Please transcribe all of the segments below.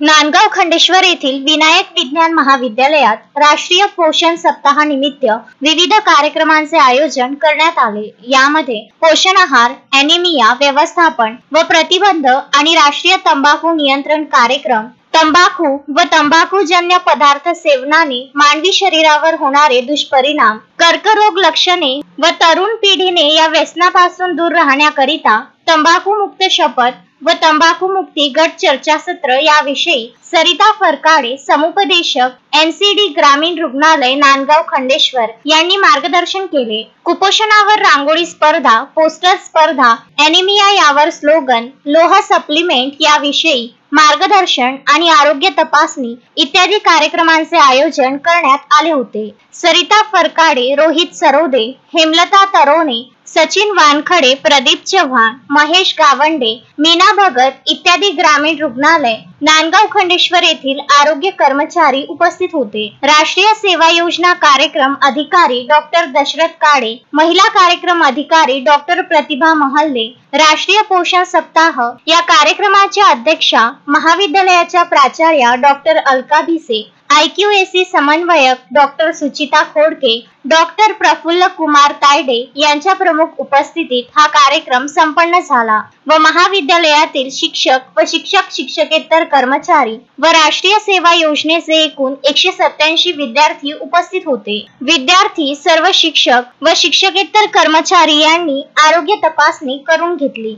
नांदगाव खंडेश्वर येथील विनायक विज्ञान महाविद्यालयात राष्ट्रीय पोषण सप्ताहानिमित्त विविध कार्यक्रमांचे आयोजन करण्यात आले. यामध्ये पोषण आहार अॅनिमिया व्यवस्थापन व प्रतिबंध आणि राष्ट्रीय तंबाखू नियंत्रण कार्यक्रम तंबाखू व तंबाखूजन्य पदार्थ सेवनाने मानवी शरीरावर होणारे दुष्परिणाम कर्करोग लक्षणे व तरुण पिढीने या व्यसनापासून दूर राहण्याकरिता तंबाखू मुक्त शपथ व तंबाखू मुक्ती गट चर्चासत्र याविषयी सरिता फरकाडे समुपदेशक एनसीडी ग्रामीण रुग्णालय नांदगाव खंडेश्वर यांनी मार्गदर्शन केले. कुपोषणावर रांगोळी स्पर्धा पोस्टर स्पर्धा एनिमिया यावर स्लोगन लोह सप्लिमेंट याविषयी मार्गदर्शन आणि आरोग्य तपासणी इत्यादी कार्यक्रमांचे आयोजन करण्यात आले होते. सरिता फरकाडे रोहित सरोदे हेमलता तरोणे सचिन वानखडे प्रदीप चव्हाण महेश गावंडे मीना भगत इत्यादी ग्रामीण रुग्णालय नांदगाव खंडेश्वर येथील आरोग्य कर्मचारी उपस्थित होते. राष्ट्रीय सेवा योजना कार्यक्रम अधिकारी डॉक्टर दशरथ काळे महिला कार्यक्रम अधिकारी डॉक्टर प्रतिभा महल्ले राष्ट्रीय पोषण सप्ताह या कार्यक्रमाच्या अध्यक्षा महाविद्यालयाच्या प्राचार्या डॉक्टर अलका भिसे आयक्यूएसी समन्वयक डॉक्टर सुचिता खोडके डॉक्टर प्रफुल्ल कुमार तायडे यांच्या प्रमुख उपस्थितीत हा कार्यक्रम संपन्न झाला व महाविद्यालयातील शिक्षक व शिक्षक शिक्षकेतर कर्मचारी व राष्ट्रीय सेवा योजनेचे एकूण एकशे सत्याऐंशी विद्यार्थी उपस्थित होते. विद्यार्थी सर्व शिक्षक व शिक्षकेतर कर्मचारी यांनी आरोग्य तपासणी करून घेतली.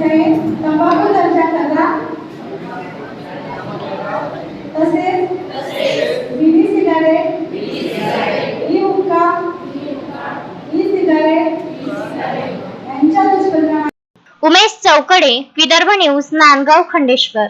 तंबाखू करा तसेच cigarette. E hookah. E cigarette. यांच्या दुष्परिणाम उमेश चौकडे विदर्भ न्यूज नांदगाव खंडेश्वर.